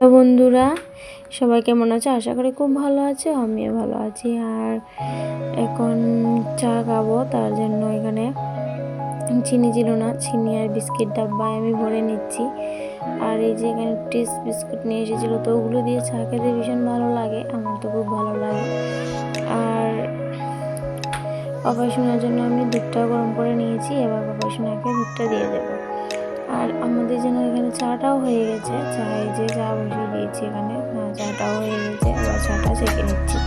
বন্ধুরা, সবাই কেমন আছে? আশা করি খুব ভালো আছে, আমিও ভালো আছি। আর এখন চা খাব, তার জন্য এখানে চিনি ছিল না, চিনি আর বিস্কিট ডাব্বায় আমি ভরে নিচ্ছি। আর এই যে এখানে টেস্ট বিস্কুট নিয়ে এসেছিল, তো ওগুলো দিয়ে চা খেতে ভীষণ ভালো লাগে, আমার তো খুব ভালো লাগে। আর বাবা শোনার জন্য আমি দুধটা গরম করে নিয়েছি, এবার অপারেশনাকে দুধটা দিয়ে দেবো। আর আমাদের যেন এখানে চাটাও হয়ে গেছে। চা এই যে চা বসিয়ে দিয়েছি এখানে চাটাও হয়ে গেছে, এবার চাটা চেকে নিচ্ছি।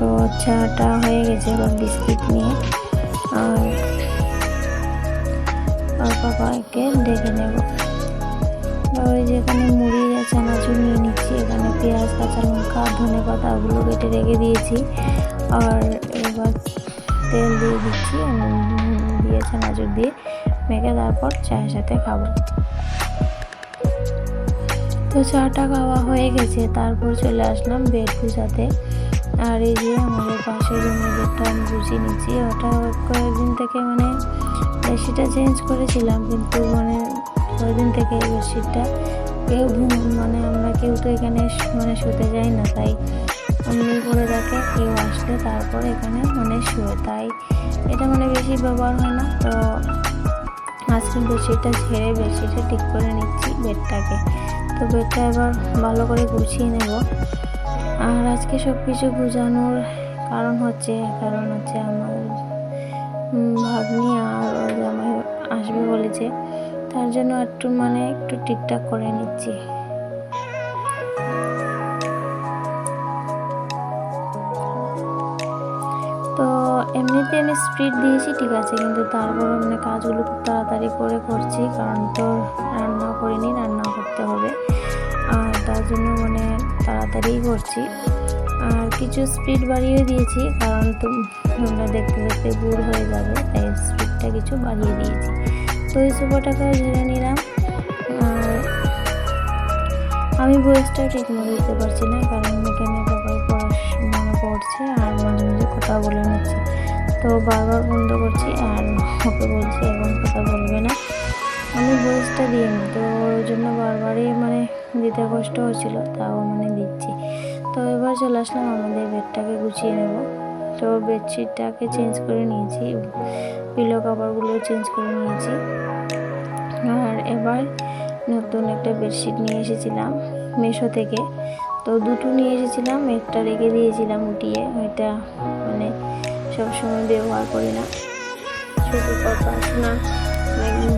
তো চাটা হয়ে গেছে এবার বিস্কিট নিয়ে। আর আর বাবাকে ডেকে নেব। ওই যেখানে মুড়ি চানাচুর নিয়ে নিচ্ছি, এখানে পেঁয়াজ, কাঁচা লঙ্কা, ধনে পাতা ওগুলো কেটে রেখে দিয়েছি। আর এবার তেল দিয়ে দিচ্ছি দিয়ে চানাচুর দিয়ে মেখে তারপর চায়ের সাথে খাব। তো চাটা খাওয়া হয়ে গেছে, তারপর চলে আসলাম বেড গুছাতে আর এই যে আমাদের পাশের রুমের বেডটা আমি গুছিয়ে নিচ্ছি, ওটা কয়েকদিন থেকে মানে বেডশিটটা চেঞ্জ করেছিলাম, কিন্তু মানে কয়েকদিন থেকে এই বেডশিটটা কেউ মানে আমরা কেউ তো এখানে মানে শুতে যাই না, তাই এমনি করে দেখে কেউ আসলে তারপর এখানে মানে শুয়ে, তাই এটা মানে বেশি ব্যবহার হয় না, তো আজকে বেডশিটটা ছেড়ে বেডশিটটা ঠিক করে নিচ্ছি বেডটাকে, তো বেডটা এবার ভালো করে গুছিয়ে নেব, আর আজকে সব কিছু গুছানোর কারণ হচ্ছে কারণ হচ্ছে আমার ভাগ্নি আর আসবে বলেছে তার জন্য একটু মানে একটু ঠিকঠাক করে নিচ্ছি। তো এমনিতে আমি স্পিড দিয়েছি, ঠিক আছে, কিন্তু তারপরে মানে কাজগুলো খুব তাড়াতাড়ি করে করছি, কারণ তো রান্না করিনি, রান্না করতে হবে। আর তার জন্য মানে তাড়াতাড়ি করছি। আর কিছু স্পিড বাড়িয়ে দিয়েছি, কারণ তোমরা দেখতে দেখতে বুড় হয়ে যাবে, তাই স্পিডটা কিছু বাড়িয়ে দিয়েছি। তো এই সুপারটাকেও ঝেড়ে নিলাম। আর আমি বয়সটা ঠিক মতো দিতে পারছি না, কারণ এখানে বাবাই পড়াশোনা পড়ছে আর মাঝে মাঝে কথা বলে নিচ্ছে। তো বারবার বন্ধ করছি আর ওকে বলছি এখন কথা বলবে না। আমি বয়সটা নি তো ওর জন্য বারবারই মানে দিতে কষ্ট হচ্ছিল তাও মানে দিচ্ছি। তো এবার চলে আসলাম আমাদের বেডটাকে গুছিয়ে নেব। তো বেডশিটটাকে চেঞ্জ করে নিয়েছি, পিলো কাপড়গুলো চেঞ্জ করে নিয়েছি। আর এবার নতুন একটা বেডশিট নিয়ে এসেছিলাম মেশো থেকে। তো দুটো নিয়ে এসেছিলাম, একটা রেখে দিয়েছিলাম উঠিয়ে এটা মানে সবসময় ব্যবহার করি না। শুধু কথা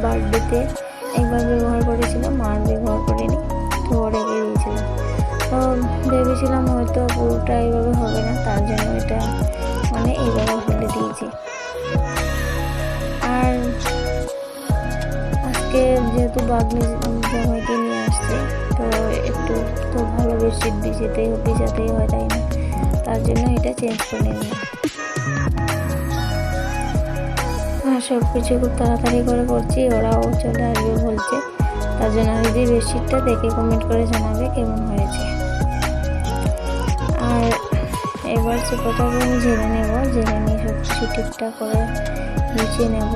বার্থডেতে একবার ব্যবহার করেছিলাম আর ব্যবহার করিনি, তো রেখে দিয়েছিলাম তো ভেবেছিলাম হয়তো পুরোটা এইভাবে হবে না, তার জন্য এটা মানে এইভাবে ফেলে দিয়েছি। আর আজকে যেহেতু বাগনি জামাইকে নিয়ে আসছে, তো একটু তো ভালো বেডশিট বিছাতেই বিছাতেই হয়, তাই না? তার জন্য এটা চেঞ্জ করে নিই আর সব কিছু খুব তাড়াতাড়ি করে করছি, ওরাও চলে আসবে বলছে। তার জন্য যদি বেডশিটটা দেখে কমেন্ট করে জানাবে কেমন হয়েছে। এবার সুপোটাকে আমি ঝেড়ে নেব ঝেড়ে নিয়ে সব কিছু ঠিকঠাক করে গুছিয়ে নেব।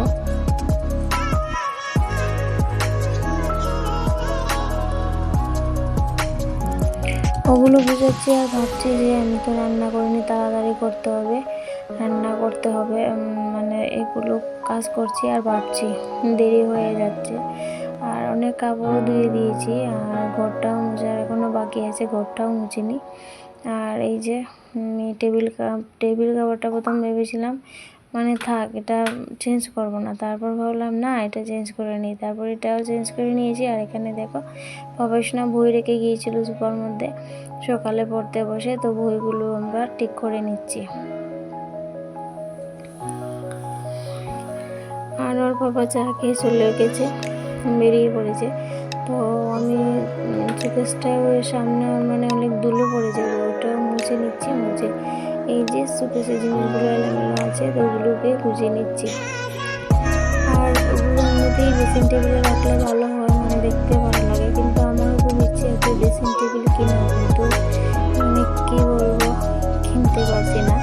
ওগুলো বুঝাচ্ছি আর ভাবছি যে আমি তো রান্না করিনি, তাড়াতাড়ি করতে হবে। রান্না করতে হবে মানে এগুলো কাজ করছি আর ভাবছি, দেরি হয়ে যাচ্ছে। আর অনেক কাপড়ও ধুয়ে দিয়েছি, আর ঘরটাও বাকি আছে? ঘরটাও মুছিনি আর এই যে টেবিল টেবিল কাভারটা প্রথম ভেবেছিলাম মানে থাক, এটা চেঞ্জ করব না। তারপর ভাবলাম, না, এটা চেঞ্জ করে নিই। তারপর এটাও চেঞ্জ করে নিয়েছি। আর এখানে দেখো প্রফেশনাল বই রেখে গিয়েছিল সুপার মধ্যে। সকালে পড়তে বসে তো বইগুলো আমরা ঠিক করে নিচ্ছি। আর ওর বাবা চা খেয়ে চলে গেছে বেরিয়ে পড়েছে। তো আমি সুকেশটার সামনে মানে অনেক ধুলো পড়েছে ওটা মুছে নিচ্ছি, মুছে এই যে সুকেশের জিনিসগুলো এলোমেলো আছে, তো ওগুলোকে গুছিয়ে নিচ্ছি। আর ওগুলো এমনিতেই ড্রেসিং টেবিলে রাখলে ভালো হয় মানে দেখতে ভালো লাগে, কিন্তু আমার খুব ইচ্ছে একটা ড্রেসিং টেবিল কিনা কিন্তু মানে কী বলব, কিনতে পারছি না।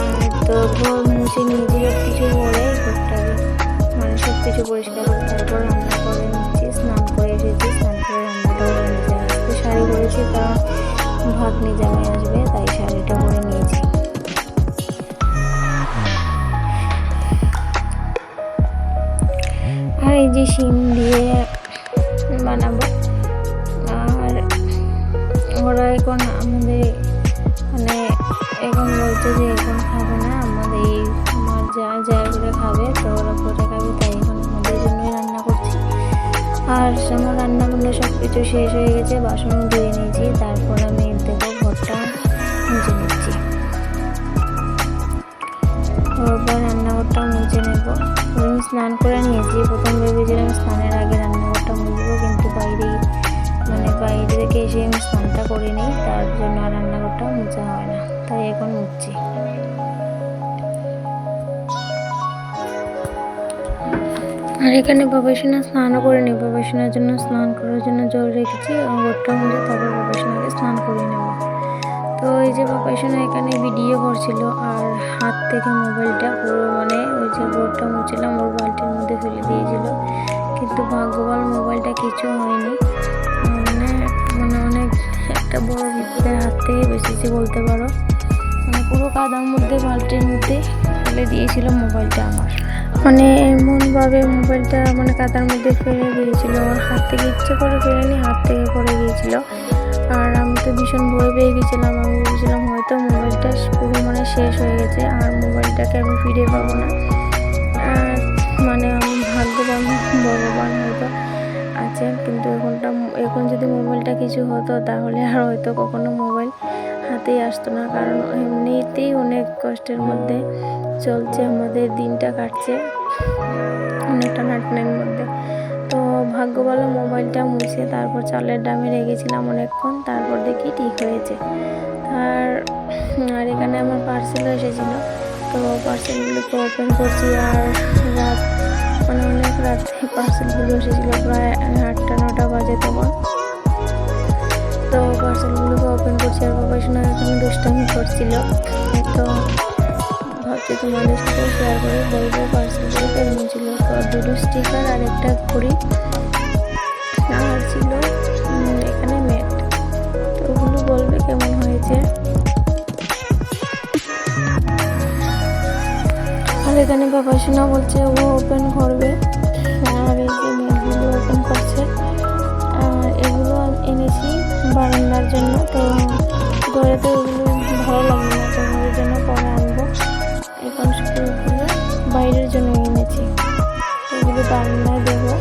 আর তো ঘর মুছে সব কিছু করে ঘরটাকে মানে সব কিছু পরিষ্কার করে তারপর ভাগ্নি জামাই আসবে, তাই শাড়িটা পরে নিয়েছি। আর এই যে শিম দিয়ে বানাবো। আর ওরা এখন আমাদের মানে এখন বলছে যে এখন খাবে না, আমাদের এই যা যা করে খাবে, তো ওরা পরে খাবে, তাই এখন আমাদের করছি আর আমার রান্না বান্না সব কিছু শেষ হয়ে গেছে বাসনও ধুয়ে নিয়েছি, তারপর আমি দেবো ঘরটা মুছে নিচ্ছি। তারপর রান্নাঘরটা মুছে নেব। আমি স্নান করে নিয়েছি, প্রথম ভেবেছিলাম স্নানের আগে রান্নাঘরটা মুছবো, কিন্তু বাইরে মানে বাইরে থেকে এসে আমি স্নানটা করে নিই, তার জন্য রান্নাঘরটা মোছা হয় না, তাই এখন মুছছি। আর এখানে বাবাসোনা স্নানও করে নিই বাবাসোনার জন্য স্নান করার জন্য জল রেখেছি ঘরটা মুছে তারপর বাবাসোনাকে স্নান করে নেব। তো এই যে বাবাসোনা এখানে ভিডিও করছিল আর হাত থেকে মোবাইলটা পুরো মানে ওই যে বোর্ডটা মুছিলাম ওর বালতির মধ্যে ফেলে দিয়েছিল। কিন্তু ভাগ্যবান মোবাইলটা কিছু হয়নি। মানে মানে অনেক একটা বড় বিপদের হাত থেকে বেঁচেছে বলতে পারো। মানে পুরো কাদার মধ্যে, বালতির মধ্যে ফেলে দিয়েছিল মোবাইলটা আমার। মানে এমনভাবে মোবাইলটা মানে কাদার মধ্যে ফেলে দিয়েছিল। ওর হাত থেকে ইচ্ছে করে ফেলেনি হাত থেকে পড়ে গিয়েছিল। আর আমি তো ভীষণ ভয় পেয়ে গেছিলাম আমি ভেবেছিলাম হয়তো মোবাইলটা পুরো মানে শেষ হয়ে গেছে, আর মোবাইলটাকে আমি ফিরে পাবো না। মানে আমি ভাগ্যবান ভগবান হয়তো আছে। কিন্তু এখনটা, এখন যদি মোবাইলটা কিছু হতো তাহলে আর হয়তো কখনো মোবাইল হাতেই আসতো না, কারণ এমনিতেই অনেক কষ্টের মধ্যে চলছে, আমাদের দিনটা কাটছে অনেকটা নাটনের মধ্যে। তো ভাগ্য ভালো মোবাইলটা মুছে তারপর চালের ডামে রেখেছিলাম অনেকক্ষণ, তারপর দেখি ঠিক হয়েছে। আর আর এখানে আমার পার্সেল এসেছিল, তো পার্সেলগুলোকে ওপেন করছি আর রাত মানে অনেক রাতে পার্সেলগুলো এসেছিল, প্রায় আটটা, নটা বাজে তখন। তো পার্সেলগুলোকে ওপেন করছি আর বাবা শোনা এখানে দুষ্টামি করছিল তো ভাবছি তোমাদের সাথে শেয়ার করে বলব পার্সেলগুলো কেমন ছিল। তো দুটো স্টিকার আর একটা ঘড়ি আর ছিল এখানে ম্যাট তো ওগুলো বলবে কেমন হয়েছে। আর এখানে বাবা শোনা বলছে ও ওপেন করবে। আর এই যে ম্যাটগুলো ওপেন করছে। আর এগুলো এনেছি বারান্দার জন্য, তো ঘরে তো এগুলো ভালো লাগে না ওদের জন্য পরে আনব। এখন শুধু এগুলো বাইরের জন্য এনেছি। তো এগুলো বারান্দায় দেবো।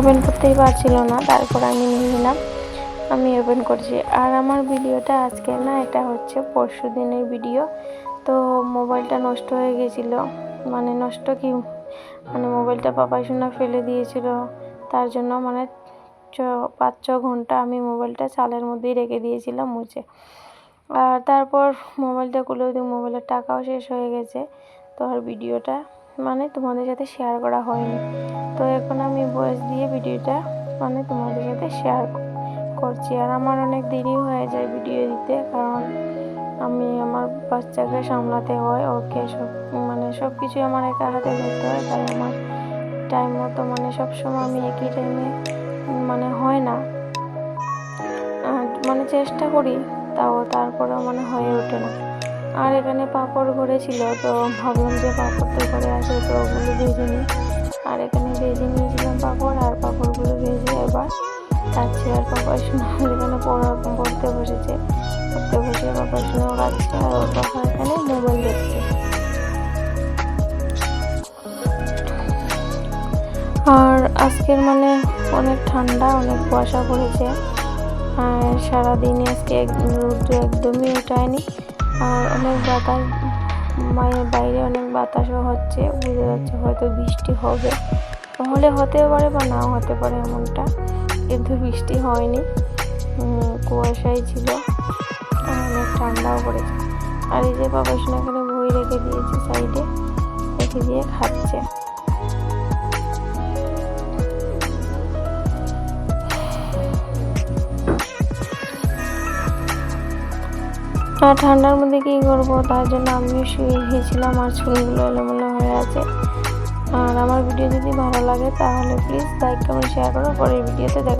ওপেন করতেই পারছিল না, তারপর আমি নিয়ে নিলাম। আমি ওপেন করছি। আর আমার ভিডিওটা আজকে না, এটা হচ্ছে পরশু দিনের ভিডিও। তো মোবাইলটা নষ্ট হয়ে গেছিল। মানে নষ্ট কি? মানে মোবাইলটা পাপাই শোনা ফেলে দিয়েছিল। তার জন্য মানে ছ, পাঁচ, ছ ঘণ্টা আমি মোবাইলটা চালের মধ্যেই রেখে দিয়েছিলাম মুছে। আর তারপর মোবাইলটা খুলে ওই মোবাইলের টাকাও শেষ হয়ে গেছে। তো আর ভিডিওটা মানে তোমাদের সাথে শেয়ার করা হয়নি। তো এখন আমি ভয়েস দিয়ে ভিডিওটা মানে তোমাদের সাথে শেয়ার করছি। আর আমার অনেক দেরি হয়ে যায় ভিডিও দিতে কারণ আমি আমার বাচ্চাকে সামলাতে হয়। ওকে সব মানে সব কিছুই আমার একা হাতে করতে হয়, তাই আমার টাইম মতো মানে সবসময় আমি একই টাইমে মানে হয় না। আর মানে চেষ্টা করি, তাও তারপরেও মানে হয়ে ওঠে না। আর এখানে পাঁপড় ছিল তো ভাবলাম যে পাঁপড় তো ঘরে আছে, তো ওগুলো ভেজে নিই। আর এখানে ভেজে নিয়েছিলাম পাঁপড়, আর পাঁপড়গুলো ভেজে এবার খাচ্ছে আর পাপার শোনা এখানে পড়া পড়তে বসেছে আজকের মানে অনেক ঠান্ডা, অনেক কুয়াশা পড়েছে। আর সারাদিনে আজকে রৌদ্র একদমই ওঠায়নি। আর অনেক বাতাস মানে বাইরে অনেক বাতাসও হচ্ছে বুঝে যাচ্ছে হয়তো বৃষ্টি হবে। তাহলে হতে পারে বা নাও হতে পারে এমনটা, কিন্তু বৃষ্টি হয়নি। কুয়াশাই ছিল, আর অনেক ঠান্ডাও পড়েছে। আর এই যে বাবা এখানে বই রেখে দিয়েছে সাইডে, রেখে দিয়ে খাচ্ছে। আর ঠান্ডার মধ্যে কী করব? তার জন্য আমিও শুয়ে গিয়েছিলাম আর চুলগুলো এলোমেলো হয়ে আছে। আর আমার ভিডিও যদি ভালো লাগে তাহলে প্লিজ লাইক কমেন্ট শেয়ার করো। পরের ভিডিওতে দেখা